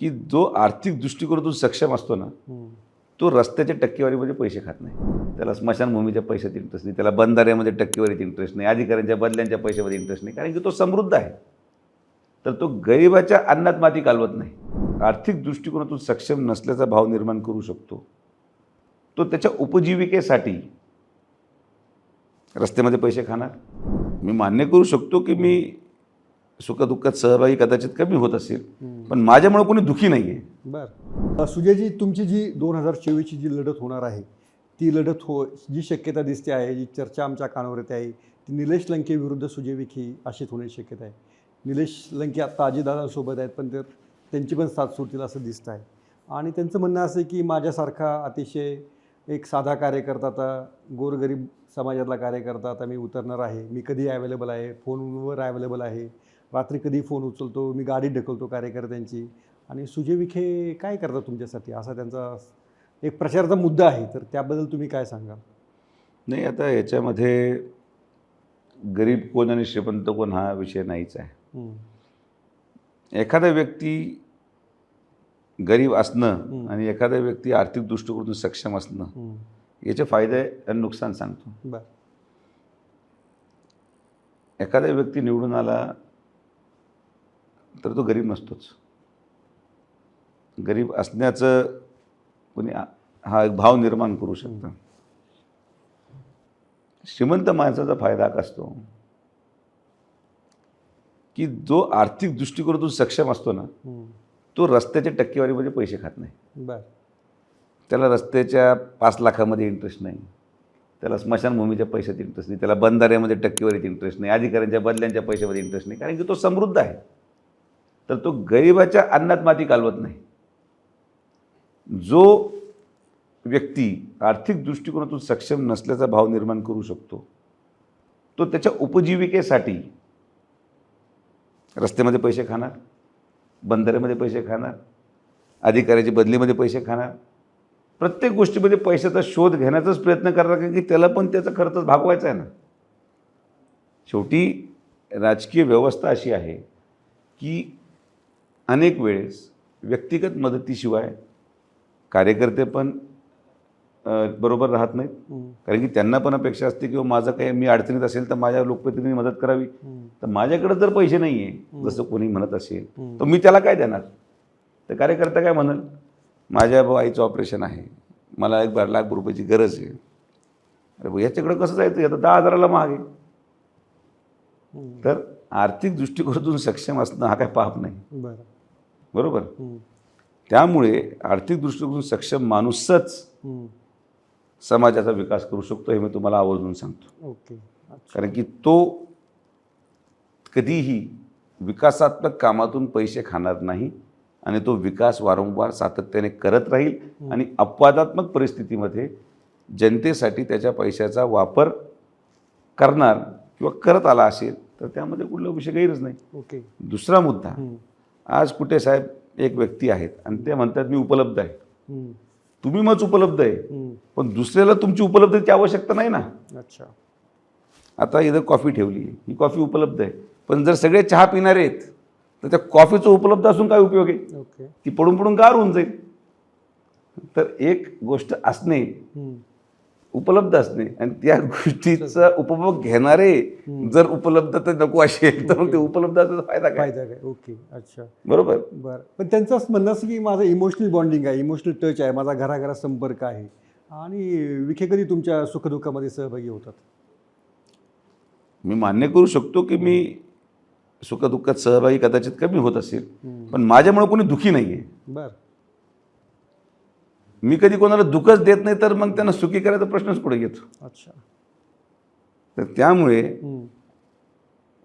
की जो आर्थिक दृष्टिकोनातून सक्षम असतो ना तो रस्त्याच्या टक्केवारीमध्ये पैसे खात नाही. त्याला स्मशानभूमीच्या पैशात इंटरेस्ट नाही त्याला बंधाऱ्यामध्ये टक्केवारीत इंटरेस्ट नाही अधिकाऱ्यांच्या बदल्यांच्या पैशामध्ये इंटरेस्ट नाही कारण की तो समृद्ध आहे. तर तो गरिबाच्या अन्नात माती कालवत नाही. आर्थिक दृष्टिकोनातून सक्षम नसल्याचा भाव निर्माण करू शकतो. तो त्याच्या उपजीविकेसाठी रस्त्यामध्ये पैसे खाणार. मी मान्य करू शकतो की मी सुखदुःखात सहभागी कदाचित कमी होत असेल पण माझ्यामुळे कोणी दुखी नाही आहे बर सुजयजी तुमची जी दोन हजार चोवीसची जी लढत होणार आहे ती लढत हो जी शक्यता दिसते आहे जी चर्चा आमच्या कानावर येते आहे ती निलेश लंके विरुद्ध सुजय विखे अशीच होण्याची शक्यता आहे. निलेश लंके आत्ता अजितदादांसोबत आहेत पण ते त्यांची पण साथ सुटतील असं दिसतं आहे. आणि त्यांचं म्हणणं असं आहे की माझ्यासारखा अतिशय एक साधा कार्यकर्ता आता गोरगरीब समाजातला कार्यकर्ता आता मी उतरणार आहे. मी कधी अवेलेबल आहे? फोनवर अवेलेबल आहे? रात्री कधी फोन उचलतो मी गाडी ढकलतो कार्यकर्त्यांची. आणि सुजय विखे काय करतात तुमच्यासाठी? असा त्यांचा एक प्रचाराचा मुद्दा आहे. तर त्याबद्दल तुम्ही काय सांगाल? नाही आता याच्यामध्ये गरीब कोण आणि श्रीमंत कोण हा विषय नाहीच आहे. एखादा व्यक्ती गरीब असणं. आणि एखादा व्यक्ती आर्थिक दृष्टिकोनातून सक्षम असणं याचे फायदे आणि नुकसान सांगतो. बर. एखादा व्यक्ती निवडून आला तर तो गरीब नसतोच. गरीब असण्याचं कोणी हा एक भाव निर्माण करू शकतं. श्रीमंत माणसाचा फायदा का असतो? की जो आर्थिक दृष्टिकोनातून सक्षम असतो ना तो रस्त्याच्या टक्केवारीमध्ये पैसे खात नाही. त्याला रस्त्याच्या पाच लाखामध्ये इंटरेस्ट नाही. त्याला स्मशानभूमीच्या पैशात इंटरेस्ट नाही. त्याला बंधाऱ्यामध्ये टक्केवारीत इंटरेस्ट नाही. अधिकाऱ्यांच्या बदल्यांच्या पैशामध्ये इंटरेस्ट नाही. कारण की तो समृद्ध आहे. तर तो गरिबाच्या अन्नात माती कालवत नाही. जो व्यक्ती आर्थिक दृष्टिकोनातून सक्षम नसल्याचा भाव निर्माण करू शकतो तो त्याच्या उपजीविकेसाठी रस्त्यामध्ये पैसे खाणार बंदऱ्यामध्ये पैसे खाणार अधिकाऱ्याच्या बदलीमध्ये पैसे खाणार. प्रत्येक गोष्टीमध्ये पैशाचा शोध घेण्याचाच प्रयत्न करणार कारण की त्याला पण त्याचा खर्च भागवायचा आहे ना. शेवटी राजकीय व्यवस्था अशी आहे की अनेक वेळेस व्यक्तिगत मदतीशिवाय कार्यकर्ते पण बरोबर राहत नाहीत. कारण की त्यांना पण अपेक्षा असते की "हो, माझं काही मी अडचणीत असेल तर माझ्या लोकप्रतिनिधी मदत करावी. तर माझ्याकडे जर पैसे नाही आहे जसं कोणी म्हणत असेल. तर मी त्याला काय देणार? तर कार्यकर्ता काय म्हणाल? माझ्या आईचं ऑपरेशन आहे. मला एक बारा लाख रुपयाची गरज आहे. अरे याच्याकडे कसं जायचं? आता दहा हजाराला महाग आहे. तर आर्थिक दृष्टिकोनातून सक्षम असणं हा काय पाप नाही. बरं. बरोबर? त्यामुळे आर्थिक दृष्टिकोनातून सक्षम माणूसच समाजाचा विकास करू शकतो हे मी तुम्हाला आवर्जून सांगतो. कारण की तो कधीही विकासात्मक कामातून पैसे खाणार नाही आणि तो विकास वारंवार सातत्याने करत राहील आणि अपवादात्मक परिस्थितीमध्ये जनतेसाठी त्याच्या पैशाचा वापर करणार किंवा करत आला असेल तर त्यामध्ये कुठला विषय गैरच नाही. ओके. दुसरा मुद्दा आज कुठे साहेब एक व्यक्ती आहेत आणि ते म्हणतात मी उपलब्ध आहे. तुम्ही मग उपलब्ध आहे. पण दुसऱ्याला तुमची उपलब्धीची आवश्यकता नाही ना. अच्छा. आता इथं कॉफी ठेवली ही कॉफी उपलब्ध आहे. पण जर सगळे चहा पिणारे आहेत तर त्या कॉफीचं उपलब्ध असून काय उपयोग आहे? ती पडून पडून गार होऊन जाईल. तर एक गोष्ट असणे उपलब्ध असणे. आणि त्या गोष्टीचा उपभोग घेणारे जर उपलब्धता नको असेल तर मग ते उपलब्ध असण्याचा फायदा काय? फायदा काय? ओके. अच्छा. बरोबर? बरं. पण त्यांचं असं म्हणणं असं की माझं इमोशनल बॉन्डिंग आहे इमोशनल टच आहे माझा घराघरात संपर्क आहे. आणि विखे कधी तुमच्या सुखदुःखामध्ये सहभागी होतात? मी मान्य करू शकतो की मी सुखदुःखात सहभागी कदाचित कमी होत असेल. पण माझ्यामुळे कोणी दुखी नाही आहे बरं. मी कधी कोणाला दुःखच देत नाही तर मग त्यांना सुखी करायचा प्रश्नच पुढे येतो अच्छा. तर त्यामुळे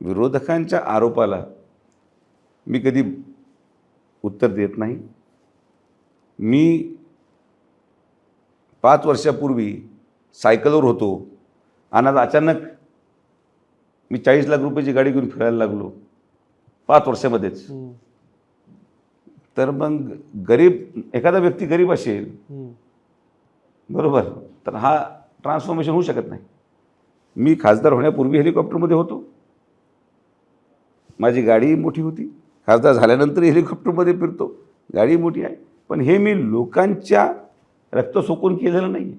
विरोधकांच्या आरोपाला मी कधी उत्तर देत नाही. मी पाच वर्षापूर्वी सायकलवर होतो आणि आज अचानक मी चाळीस लाख रुपयाची गाडी घेऊन फिरायला लागलो. पाच वर्षामध्येच. तर मग गरीब एखादा व्यक्ती गरीब असेल बरोबर तर हा ट्रान्सफॉर्मेशन होऊ शकत नाही. मी खासदार होण्यापूर्वी हेलिकॉप्टरमध्ये होतो. माझी गाडी मोठी होती. खासदार झाल्यानंतर हेलिकॉप्टरमध्ये फिरतो. गाडी मोठी आहे. पण हे मी लोकांच्या रक्त सोकून केलेलं नाही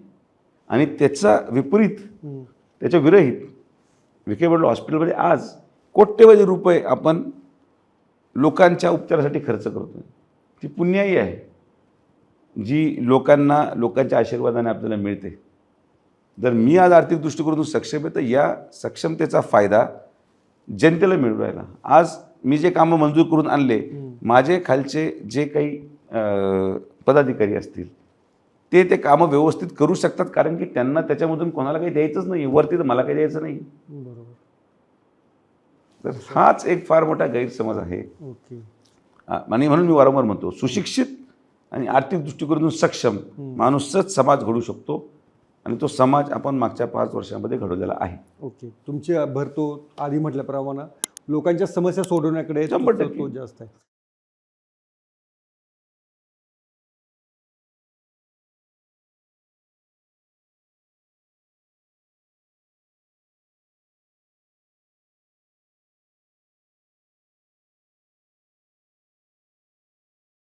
आणि त्याचा विपरीत. त्याच्या विरहित विखे पाटील हॉस्पिटलमध्ये आज कोट्यवधी रुपये आपण लोकांच्या उपचारासाठी खर्च करतो ती पुण्याई आहे जी लोकांना लोकांच्या आशीर्वादाने आपल्याला मिळते. जर मी आज आर्थिक दृष्टिकोनातून सक्षम आहे तर या सक्षमतेचा फायदा जनतेला मिळू राहिला. आज मी जे कामं मंजूर करून आणले माझे खालचे जे काही पदाधिकारी असतील ते ते कामं व्यवस्थित करू शकतात कारण की त्यांना त्याच्यामधून कोणाला काही द्यायचंच नाही वरती तर मला काही द्यायचं नाही बरोबर. तर हाच एक फार मोठा गैरसमज आहे. ओके. आणि म्हणून मी वारंवार म्हणतो सुशिक्षित आणि आर्थिक दृष्टिकोनातून सक्षम माणूसच समाज घडू शकतो आणि तो समाज आपण मागच्या पाच वर्षामध्ये घडवलेला आहे. ओके. तुमचे भरतो आधी म्हटल्याप्रमाणे लोकांच्या समस्या सोडवण्याकडे जास्त आहे.